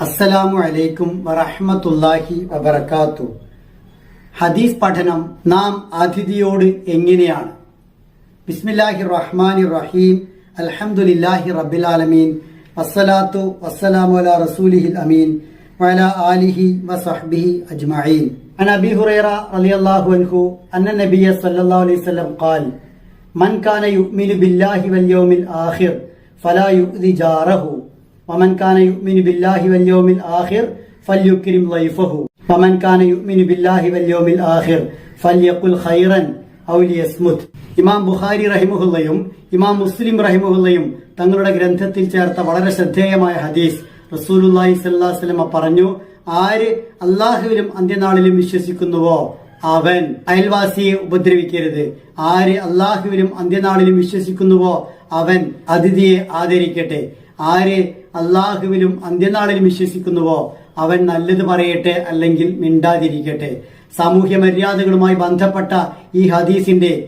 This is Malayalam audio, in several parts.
അസ്സലാമു അലൈക്കും വറഹ്മത്തുള്ളാഹി വബറകാത്തു ഹദീസ് പഠനം നാം അതിഥിയോട് എങ്ങനെയാണ് ബിസ്മില്ലാഹി റഹ്മാനി റഹീം അൽഹംദുലില്ലാഹി റബ്ബിൽ ആലമീൻ വസ്സലാത്തു വസ്സലാമു അലാ റസൂലിഹിൽ അമീൻ وعلى آله وصحبه أجمعين عن أبي هريرة رضي الله عنه أن النبي صلى الله عليه وسلم قال من كان يؤمن بالله واليوم الآخر فلا يؤذي جاره വമൻ യുമിനു ബില്ലാഹി വല്യോമിൽ ആഹിർ ഫല്യുക്കിരിം ലൈഫഹു വമൻ കാന യുമിനു ബില്ലാഹി ഇമാം ബുഖാരി റഹിമുഹുല്ലയും ഇമാം മുസ്ലിം റഹിമുഹുല്ലയും തങ്ങളുടെ ഗ്രന്ഥത്തിൽ ചേർത്ത വളരെ ശ്രദ്ധേയമായ ഹദീസ് റസൂലുല്ലാഹി സല്ലാസ്ലമ പറഞ്ഞു ആര് അള്ളാഹുവിലും അന്ത്യനാളിലും വിശ്വസിക്കുന്നുവോ അവൻ? അയൽവാസിയെ ഉപദ്രവിക്കരുത്. ആര് അള്ളാഹുവിലും അന്ത്യനാളിലും വിശ്വസിക്കുന്നുവോ അവൻ? അതിഥിയെ ആദരിക്കട്ടെ. ആര് അള്ളാഹുവിലും അന്ത്യനാളിലും വിശ്വസിക്കുന്നുവോ? അവൻ നല്ലത് പറയട്ടെ അല്ലെങ്കിൽ മിണ്ടാതിരിക്കട്ടെ. സാമൂഹ്യ മര്യാദകളുമായി ബന്ധപ്പെട്ട ഈ ഹദീസിന്റെ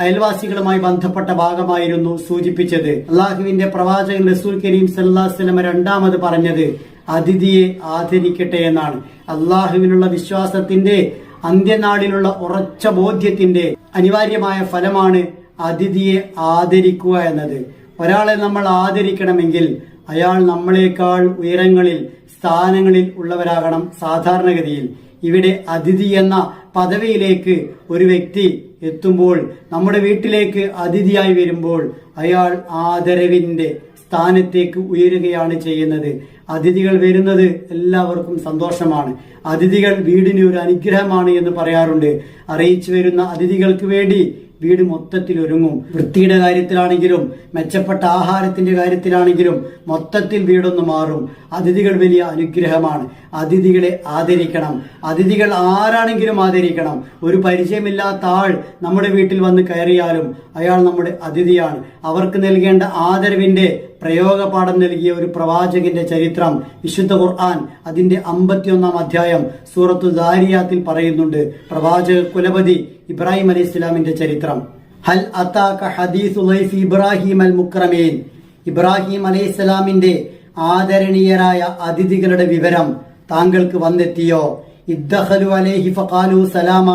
അയൽവാസികളുമായി ബന്ധപ്പെട്ട ഭാഗമായിരുന്നു സൂചിപ്പിച്ചത്. അള്ളാഹുവിന്റെ പ്രവാചകൻ റസൂൽ കരീം സല്ലാസ്ലമ രണ്ടാമത് പറഞ്ഞത് അതിഥിയെ ആദരിക്കട്ടെ എന്നാണ്. അള്ളാഹുവിനുള്ള വിശ്വാസത്തിന്റെ അന്ത്യനാളിലുള്ള ഉറച്ച ബോധ്യത്തിന്റെ അനിവാര്യമായ ഫലമാണ് അതിഥിയെ ആദരിക്കുക എന്നത്. ഒരാളെ നമ്മൾ ആദരിക്കണമെങ്കിൽ അയാൾ നമ്മളെക്കാൾ ഉയരങ്ങളിൽ സ്ഥാനങ്ങളിൽ ഉള്ളവരാകണം സാധാരണഗതിയിൽ. ഇവിടെ അതിഥി എന്ന പദവിയിലേക്ക് ഒരു വ്യക്തി എത്തുമ്പോൾ നമ്മുടെ വീട്ടിലേക്ക് അതിഥിയായി വരുമ്പോൾ അയാൾ ആദരവിന്റെ സ്ഥാനത്തേക്ക് ഉയരുകയാണ് ചെയ്യുന്നത്. അതിഥികൾ വരുന്നത് എല്ലാവർക്കും സന്തോഷമാണ്. അതിഥികൾ വീടിന് ഒരു അനുഗ്രഹമാണ് എന്ന് പറയാറുണ്ട്. അറിയിച്ചു വരുന്ന അതിഥികൾക്ക് വേണ്ടി വീട് മൊത്തത്തിൽ ഒരുങ്ങും വൃത്തിയുടെ കാര്യത്തിലാണെങ്കിലും മെച്ചപ്പെട്ട ആഹാരത്തിന്റെ കാര്യത്തിലാണെങ്കിലും മൊത്തത്തിൽ വീടൊന്ന് മാറും. അതിഥികൾ വലിയ അനുഗ്രഹമാണ്. അതിഥികളെ ആദരിക്കണം. അതിഥികൾ ആരാണെങ്കിലും ആദരിക്കണം. ഒരു പരിചയമില്ലാത്ത ആൾ നമ്മുടെ വീട്ടിൽ വന്ന് കയറിയാലും അയാൾ നമ്മുടെ അതിഥിയാണ്. അവർക്ക് നൽകേണ്ട ആദരവിന്റെ പ്രയോഗപാഠം നൽകിയ ഒരു പ്രവാചകന്റെ ചരിത്രം വിശുദ്ധ ഖുർആൻ അതിന്റെ അമ്പത്തിയൊന്നാം അധ്യായം സൂറത്തു ദാരിയാത്തിൽ പറയുന്നുണ്ട്. പ്രവാചക കുലപതി ഇബ്രാഹിം അലൈഹി ഇസ്ലാമിന്റെ ചരിത്രം. ഹൽ അത്താക ഹദീസു ഇബ്രാഹിം അൽ മുക്രമീൻ. ഇബ്രാഹിം അലൈഹി ഇസ്ലാമിന്റെ ആദരണീയരായ അതിഥികളുടെ വിവരം താങ്കൾക്ക് വന്നെത്തിയോ? ഇദ്ദഹലു അലൈഹി ഫഖാലു സലാമ.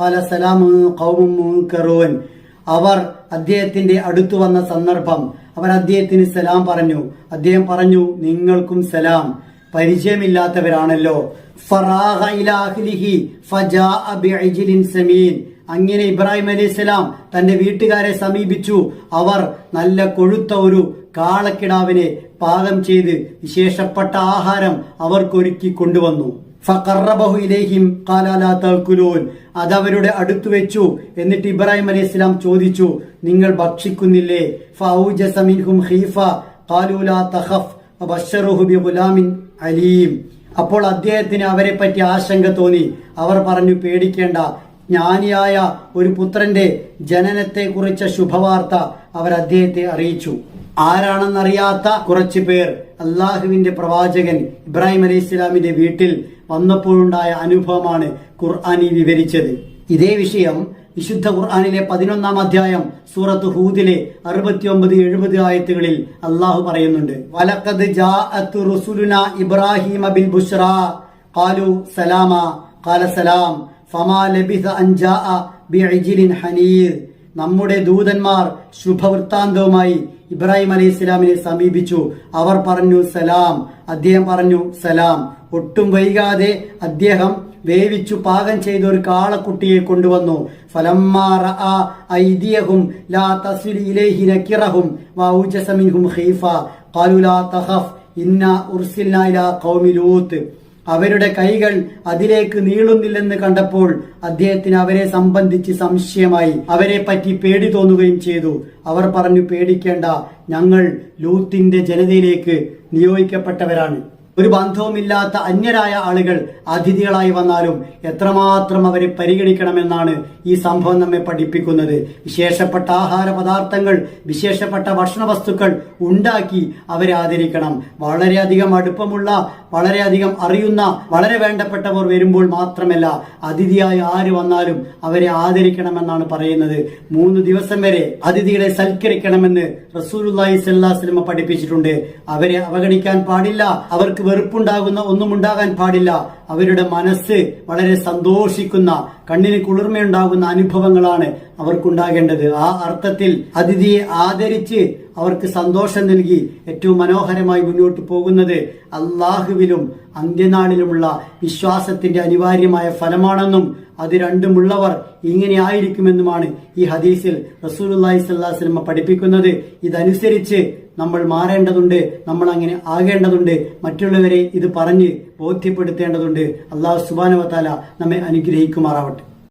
ഖാല സലാമു ഖൗമുൻ മുൻകറൂൻ. അവർ അദ്ദേഹത്തിന്റെ അടുത്തു വന്ന സന്ദർഭം അവർ അദ്ദേഹത്തിന് സലാം പറഞ്ഞു. അദ്ദേഹം പറഞ്ഞു നിങ്ങൾക്കും സലാം. പരിചയമില്ലാത്തവരാണല്ലോ. അങ്ങനെ ഇബ്രാഹിം അലൈഹിസ്സലാം തന്റെ വീട്ടുകാരെ സമീപിച്ചു. അവർ നല്ല കൊഴുത്ത ഒരു കാളക്കിടാവിനെ പാകം ചെയ്ത് വിശേഷപ്പെട്ട ആഹാരം അവർക്കൊരുക്കി കൊണ്ടുവന്നു. ഫഖറബഹു ഇലൈഹിം കാലാലാ തൽക്കുലൂൻ അതവരുടെ അടുത്തു വെച്ചു. എന്നിട്ട് ഇബ്രാഹിം അലൈഹി ഇസ്ലാം ചോദിച്ചു നിങ്ങൾ ഭക്ഷിക്കുന്നില്ലേ? ഫൗജസമിൻഹും ഖീഫ ഖാലൂ ലാ തഖഫ് വബശറുഹു ബിഗുലാമിൻ അലീം. അപ്പോൾ അദ്ദേഹത്തിന് അവരെ പറ്റി ആശങ്ക തോന്നി. അവർ പറഞ്ഞു പേടിക്കേണ്ട. ജ്ഞാനിയായ ഒരു പുത്രന്റെ ജനനത്തെ കുറിച്ച ശുഭവാർത്ത അവർ അദ്ദേഹത്തെ അറിയിച്ചു. ആരാണെന്നറിയാത്ത കുറച്ചു പേർ അള്ളാഹുവിന്റെ പ്രവാചകൻ ഇബ്രാഹിം അലൈഹി ഇസ്ലാമിന്റെ വീട്ടിൽ വന്നപ്പോഴുണ്ടായ അനുഭവമാണ് ഖുർആാനി വിവരിച്ചത്. ഇതേ വിഷയം വിശുദ്ധ ഖുർആാനിലെ പതിനൊന്നാം അധ്യായം സൂറത്ത് ഹൂദിലെ അറുപത്തിയൊമ്പത് എഴുപത് ആയത്തുകളിൽ അള്ളാഹു പറയുന്നുണ്ട്. വലക്കത് ഇബ്രാഹിം ബിൽ ബുഷ്റ ഖാലു സലാമ. ഖാല സലാം. ഫമാ ലബിസ അൻജാ ഹനീർ. നമ്മുടെ ദൂതന്മാർ ശുഭവൃത്താന്തവുമായി ഇബ്രാഹിം അലൈഹി ഇസ്ലാമിനെ സമീപിച്ചു. അവർ പറഞ്ഞു സലാം. അദ്ദേഹം പറഞ്ഞു സലാം. ഒട്ടും വൈകാതെ അദ്ദേഹം വേവിച്ചു പാകം ചെയ്ത ഒരു കാളക്കുട്ടിയെ കൊണ്ടുവന്നു. ഫലം ഇന്ന ഉർസിൽ അവരുടെ കൈകൾ അതിലേക്ക് നീളുന്നില്ലെന്ന് കണ്ടപ്പോൾ അദ്ദേഹത്തിന് അവരെ സംബന്ധിച്ച് സംശയമായി. അവരെ പറ്റി പേടി തോന്നുകയും ചെയ്തു. അവർ പറഞ്ഞു പേടിക്കേണ്ട. ഞങ്ങൾ ലൂത്തിന്റെ ജനതയിലേക്ക് നിയോഗിക്കപ്പെട്ടവരാണ്. ഒരു ബന്ധവുമില്ലാത്ത അന്യരായ ആളുകൾ അതിഥികളായി വന്നാലും എത്രമാത്രം അവരെ പരിഗണിക്കണമെന്നാണ് ഈ സംഭവം നമ്മെ പഠിപ്പിക്കുന്നത്. വിശേഷപ്പെട്ട ആഹാര പദാർത്ഥങ്ങൾ വിശേഷപ്പെട്ട ഭക്ഷണ വസ്തുക്കൾ ഉണ്ടാക്കി അവരെ ആദരിക്കണം. വളരെയധികം അടുപ്പമുള്ള വളരെയധികം അറിയുന്ന വളരെ വേണ്ടപ്പെട്ടവർ വരുമ്പോൾ മാത്രമല്ല അതിഥിയായി ആര് വന്നാലും അവരെ ആദരിക്കണമെന്നാണ് പറയുന്നത്. മൂന്ന് ദിവസം വരെ അതിഥികളെ സൽക്കരിക്കണമെന്ന് അലൈഹി വസല്ലം പഠിപ്പിച്ചിട്ടുണ്ട്. അവരെ അവഗണിക്കാൻ പാടില്ല. അവർക്ക് വെറുപ്പുണ്ടാകുന്ന ഒന്നും ഉണ്ടാകാൻ പാടില്ല. അവരുടെ മനസ്സ് വളരെ സന്തോഷിക്കുന്ന കണ്ണിന് കുളിർമയുണ്ടാകുന്ന അനുഭവങ്ങളാണ് അവർക്കുണ്ടാകേണ്ടത്. ആ അർത്ഥത്തിൽ അതിഥിയെ ആദരിച്ച് അവർക്ക് സന്തോഷം നൽകി ഏറ്റവും മനോഹരമായി മുന്നോട്ട് പോകുന്നത് അള്ളാഹുവിലും അന്ത്യനാളിലുമുള്ള വിശ്വാസത്തിന്റെ അനിവാര്യമായ ഫലമാണെന്നും അത് രണ്ടുമുള്ളവർ ഇങ്ങനെ ആയിരിക്കുമെന്നുമാണ് ഈ ഹദീസിൽ റസൂലുള്ളാഹി സ്വല്ലാസ്ലമ പഠിപ്പിക്കുന്നത്. ഇതനുസരിച്ച് നമ്മൾ മാറേണ്ടതുണ്ട് നമ്മൾ അങ്ങനെ ആകേണ്ടതുണ്ട് മറ്റുള്ളവരെ ഇത് പറഞ്ഞ് ബോധ്യപ്പെടുത്തേണ്ടതുണ്ട്. അള്ളാഹു സുബാനവത്താല നമ്മെ അനുഗ്രഹിക്കുമാറാവട്ടെ.